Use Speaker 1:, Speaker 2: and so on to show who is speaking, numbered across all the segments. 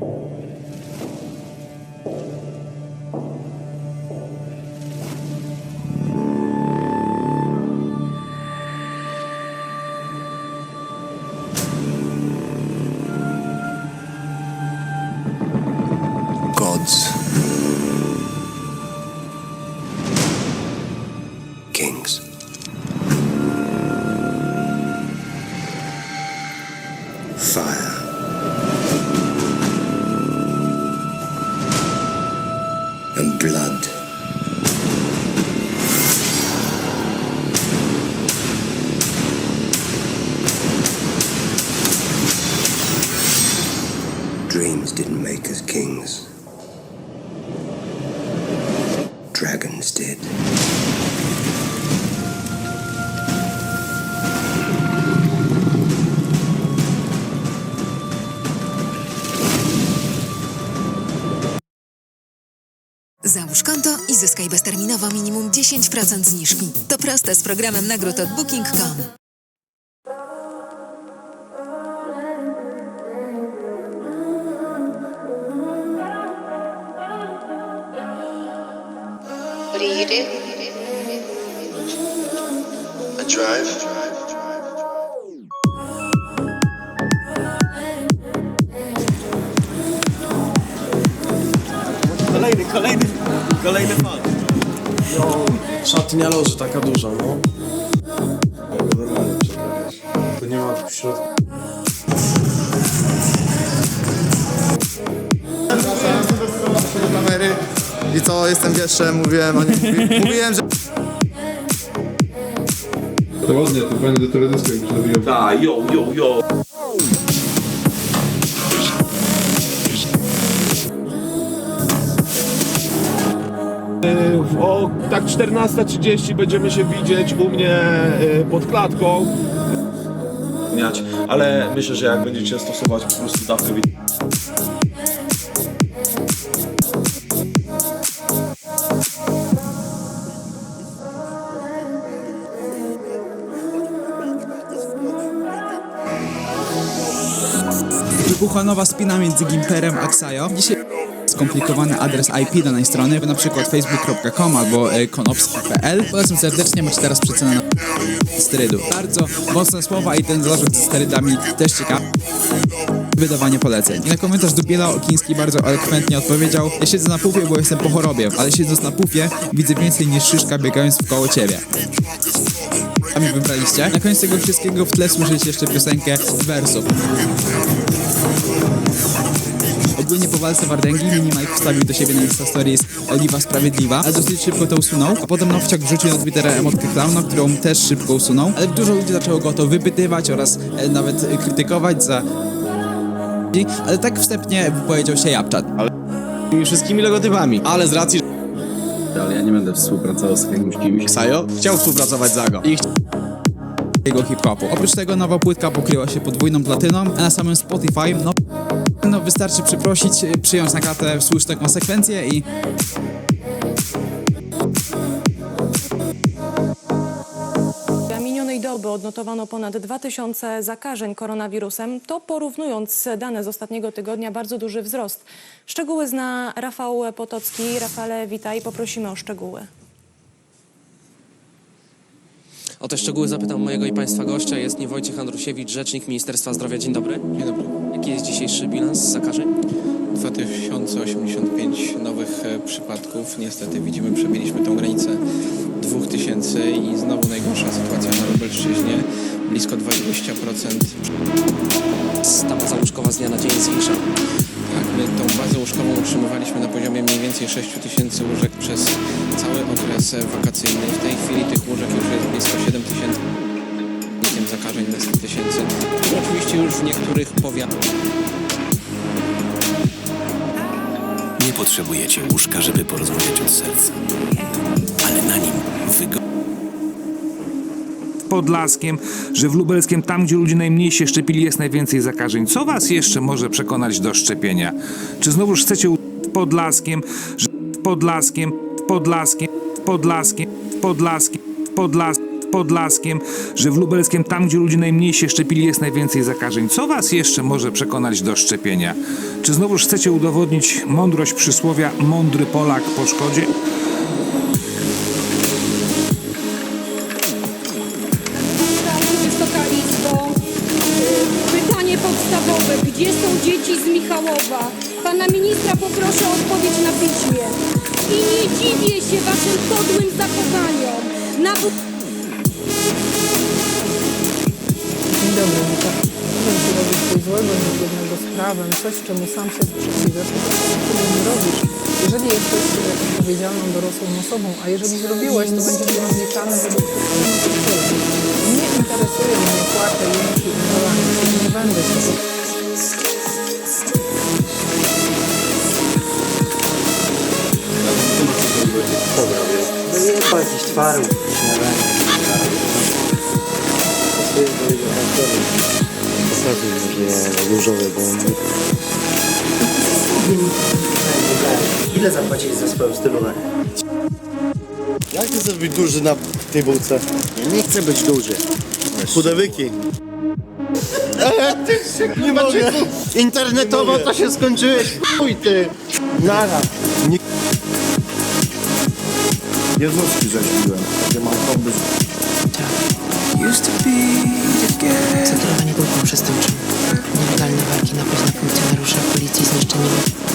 Speaker 1: Thank you. And blood.
Speaker 2: Zyskaj bezterminowo minimum 10% zniżki. To proste z programem nagród od Booking.com.
Speaker 3: What do you do?
Speaker 1: I drive.
Speaker 4: Kolejny, kolejny, kolejny fan.
Speaker 5: No, szatnia loży taka duża, no. Normalnie. To nie ma w środku.
Speaker 6: do kamery i co, jestem wieszczem, mówiłem, o nim, mówi- mówiłem, że
Speaker 7: To ładnie, to fajnie do teledysku jakbyś nawijał.
Speaker 4: Ta, yo, yo, yo. O tak 14.30 będziemy się widzieć u mnie e, pod klatką. Miać, ale myślę, że jak będziecie stosować po prostu dawkę wit-
Speaker 8: Wybuchła nowa spina między Gimperem a Xayo. Dzisiaj skomplikowany adres IP danej strony, na przykład facebook.com albo e, konopski.pl. Polecam serdecznie, macie teraz przecenę na sterydu. Bardzo mocne słowa i ten zarzut z sterydami też ciekawy. Wydawanie poleceń. I na komentarz Dubiela Okiński bardzo elokwentnie odpowiedział Ja siedzę na pufie, bo jestem po chorobie, ale siedząc na pufie widzę więcej niż szyszka biegając koło ciebie. A mi wybraliście? Na koniec tego wszystkiego w tle słyszycie jeszcze piosenkę z wersów. Ogólnie po walce Wardęgi Mini Mike wstawił do siebie na Insta Stories Oliwa Sprawiedliwa, ale dosyć szybko to usunął, a potem Nowciak wrzucił na Twittera emotkę klauna, którą też szybko usunął, ale dużo ludzi zaczęło go o to wypytywać oraz e, nawet e, krytykować za... Ale tak wstępnie wypowiedział się Japczat.
Speaker 5: Tymi wszystkimi logotypami. Ale z racji,
Speaker 9: Ale ja nie będę współpracował z jakimś kimś.
Speaker 5: Sajo chciał współpracować z Zago. I
Speaker 8: jego hip-hopu. Oprócz tego nowa płytka pokryła się podwójną platyną, a na samym Spotify no, no wystarczy przeprosić, e, przyjąć na kartę słuszne konsekwencje i
Speaker 10: Minionej doby odnotowano ponad 2000 zakażeń koronawirusem. To porównując dane z ostatniego tygodnia bardzo duży wzrost. Szczegóły zna Rafał Potocki. Rafale, witaj. Poprosimy o szczegóły.
Speaker 11: O te szczegóły zapytam mojego i Państwa gościa. Jest nim Wojciech Andrusiewicz, rzecznik Ministerstwa Zdrowia. Dzień dobry.
Speaker 9: Dzień dobry.
Speaker 11: Jaki jest dzisiejszy bilans zakażeń?
Speaker 9: 2085 nowych e, przypadków. Niestety widzimy, przebiliśmy tą granicę 2000 i znowu najgorsza sytuacja na Lubelszczyźnie. Blisko 20%.
Speaker 11: Stała załóżkowa z dnia na dzień zwiększa.
Speaker 9: My tą bazę łóżkową utrzymywaliśmy na poziomie mniej więcej 6 tysięcy łóżek przez cały okres wakacyjny. W tej chwili tych łóżek już jest blisko 7 tysięcy. Zakażeń na 100 tysięcy. Oczywiście już w niektórych powiatach.
Speaker 1: Nie potrzebujecie łóżka, żeby porozmawiać od serca. Ale na nim wygodnie.
Speaker 12: Podlaskiem, że w Lubelskiem, tam gdzie ludzie najmniej się szczepili, jest najwięcej zakażeń. Co was jeszcze może przekonać do szczepienia? Czy znowuż chcecie Podlaskiem, że Podlaskiem, Podlaskiem, Podlaskiem, Podlaskiem, Podlas, Podlaskiem, że w Lubelskiem, tam gdzie ludzie najmniej się szczepili, jest najwięcej zakażeń. Co was jeszcze może przekonać do szczepienia? Czy znowuż chcecie udowodnić mądrość przysłowia mądry Polak po szkodzie?
Speaker 3: Dzieci z Michałowa? Pana ministra poproszę o odpowiedź na piśmie. I nie dziwię się waszym podłym zachowaniom. Na
Speaker 13: Dzień dobry, tak. Nie wiem, czy robisz coś złego, nie jednego z prawem, coś, czemu sam się sprzeciwiasz, to nie robisz. Jeżeli jesteś e, odpowiedzialną, dorosłą osobą, a jeżeli zrobiłeś, to będziesz rozliczany według tego, Nie interesuje mnie płatę, jęki. Nie będę się
Speaker 14: Wyjechał jakiś twaróg, śniadanie. Pokazuj mu, że ja różowy, bo on... Ile zapłaciłeś za swoją stylówę?
Speaker 6: Jak ty chcesz być duży na tej bułce?
Speaker 14: Ja nie chcę być duży.
Speaker 6: Chudewyki.
Speaker 14: Nie mogę. Internetowo to się skończyłeś. Chuj ty. Nara.
Speaker 6: Jezuski rzeźbiłem, gdzie mam to być.
Speaker 15: Zakierowanie grupą przestępczą. Nielegalne walki, napaść na funkcjonariusza policji, zniszczenie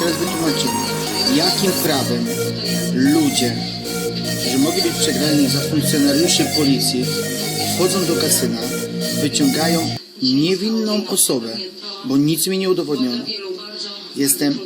Speaker 16: Teraz wytłumaczcie mi, jakim prawem ludzie, którzy mogli być przegrani za funkcjonariuszy policji, wchodzą do kasyna, wyciągają niewinną osobę, bo nic mi nie udowodniono. Jestem